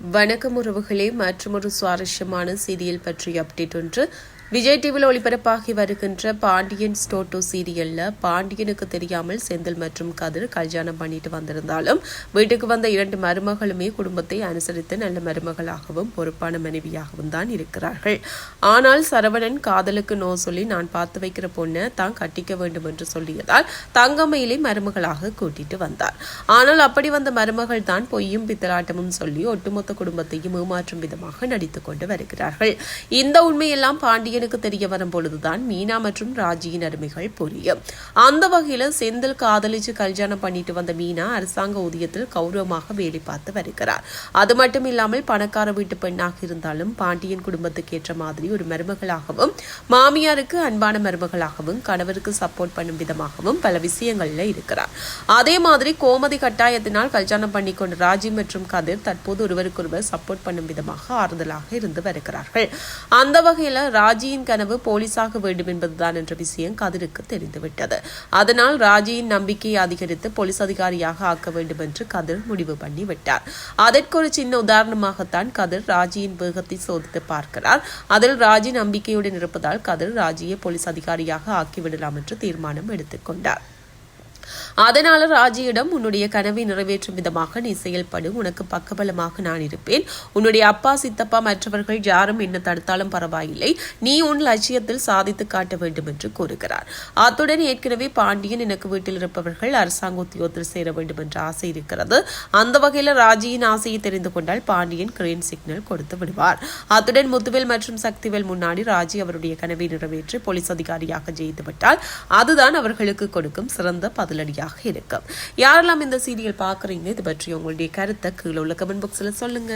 வணக்கம் உறவுகளே. மற்றொரு சுவாரஸ்யமான சீரியல் பற்றிய அப்டேட் ஒன்று. விஜய் டிவியில் ஒளிபரப்பாகி வருகின்ற பாண்டியன் ஸ்டோட்டோ சீரியல்ல பாண்டியனுக்கு தெரியாமல் செந்தில் மற்றும் கதிர் கல்யாணம் பண்ணிட்டு வந்திருந்தாலும் வீட்டுக்கு வந்த இரண்டு மருமகளுமே குடும்பத்தை அனுசரித்து நல்ல மருமகளாகவும் பொறுப்பான மனைவியாகவும் தான் இருக்கிறார்கள். ஆனால் சரவணன் காதலுக்கு நோ சொல்லி நான் பார்த்து வைக்கிற பொண்ணை தான் கட்டிக்க வேண்டும் என்று சொல்லியதால் தங்கமையிலே மருமகளாக கூட்டிட்டு வந்தார். ஆனால் அப்படி வந்த மருமகள் தான் பொய்யும் பித்தலாட்டமும் சொல்லி ஒட்டுமொத்த குடும்பத்தையும் ஏமாற்றும் விதமாக நடித்துக் கொண்டு வருகிறார்கள். இந்த உண்மையெல்லாம் பாண்டியனுக்கு தெரிய வரும் பொழுதுதான் மீனா மற்றும் ராஜியின் அருமைகள் புரியும். அந்த வகையில் செந்தில் காதலிச்சு கல்யாணம் பண்ணிட்டு வந்த மீனா அரசாங்க ஊதியத்தில் கௌரவமாக வேலை பார்த்து வருகிறார். அது மட்டும் இல்லாமல் பணக்கார வீட்டு பெண்ணாக இருந்தாலும் பாண்டியன் குடும்பத்துக்கு ஏற்ற மாதிரி ஒரு மருமகளாகவும் மாமியாருக்கு அன்பான மருமகளாகவும் கணவருக்கு சப்போர்ட் பண்ணும் விதமாகவும் பல விஷயங்கள்ல இருக்கிறார். அதே மாதிரி கோமதி கட்டாயத்தினால் கல்யாணம் பண்ணிக்கொண்ட ராஜி மற்றும் கதிர் தற்போது ஒருவருக்கொருவர் சப்போர்ட் பண்ணும் விதமாக ஆறுதலாக இருந்து வருகிறார்கள். அந்த வகையில் ராஜி ராஜியின் கனவு போலீஸாக வேண்டும் என்பதுதான் என்ற விஷயம் கதிருக்கு தெரிந்துவிட்டது. அதனால் ராஜியின் நம்பிக்கையை அதிகரித்து போலீஸ் அதிகாரியாக ஆக்க வேண்டும் என்று கதிர் முடிவு பண்ணி விட்டார் அதற்கு ஒரு சின்ன உதாரணமாகத்தான் கதிர் ராஜியின் வேகத்தை சோதித்து பார்க்கிறார். அதில் ராஜி நம்பிக்கையுடன் இருப்பதால் கதிர் ராஜியை போலீஸ் அதிகாரியாக ஆக்கிவிடலாம் என்று தீர்மானம் எடுத்துக்கொண்டார் அதனால ராஜியிடம் உன்னுடைய கனவை நிறைவேற்றும் விதமாக நீ செயல்படு. உனக்கு பக்கபலமாக நான் இருப்பேன். உன்னுடைய அப்பா சித்தப்பா மற்றவர்கள் யாரும் என்ன தடுத்தாலும் பரவாயில்லை. நீ உன் லட்சியத்தில் சாதித்து காட்ட வேண்டும் என்று கூறுகிறார். அத்துடன் ஏற்கனவே பாண்டியன் எனக்கு வீட்டில் இருப்பவர்கள் அரசாங்க உத்தியோகத்தில் சேர வேண்டும் என்ற ஆசை இருக்கிறது. அந்த வகையில் ராஜியின் ஆசையை தெரிந்து கொண்டால் பாண்டியன் கிரீன் சிக்னல் கொடுத்து விடுவார். அத்துடன் முத்துவேல் மற்றும் சக்திவேல் முன்னாடி ராஜி அவருடைய கனவை நிறைவேற்றி போலீஸ் அதிகாரியாக ஜெயித்து விட்டால் அதுதான் அவர்களுக்கு கொடுக்கும் சிறந்த பதில். பதிலடியாக இருக்கும். யாரெல்லாம் இந்த சீரியல் பார்க்குறீங்க இது பற்றி உங்களுடைய கருத்தை கீழே உள்ள கமெண்ட் பாக்ஸில் சொல்லுங்க.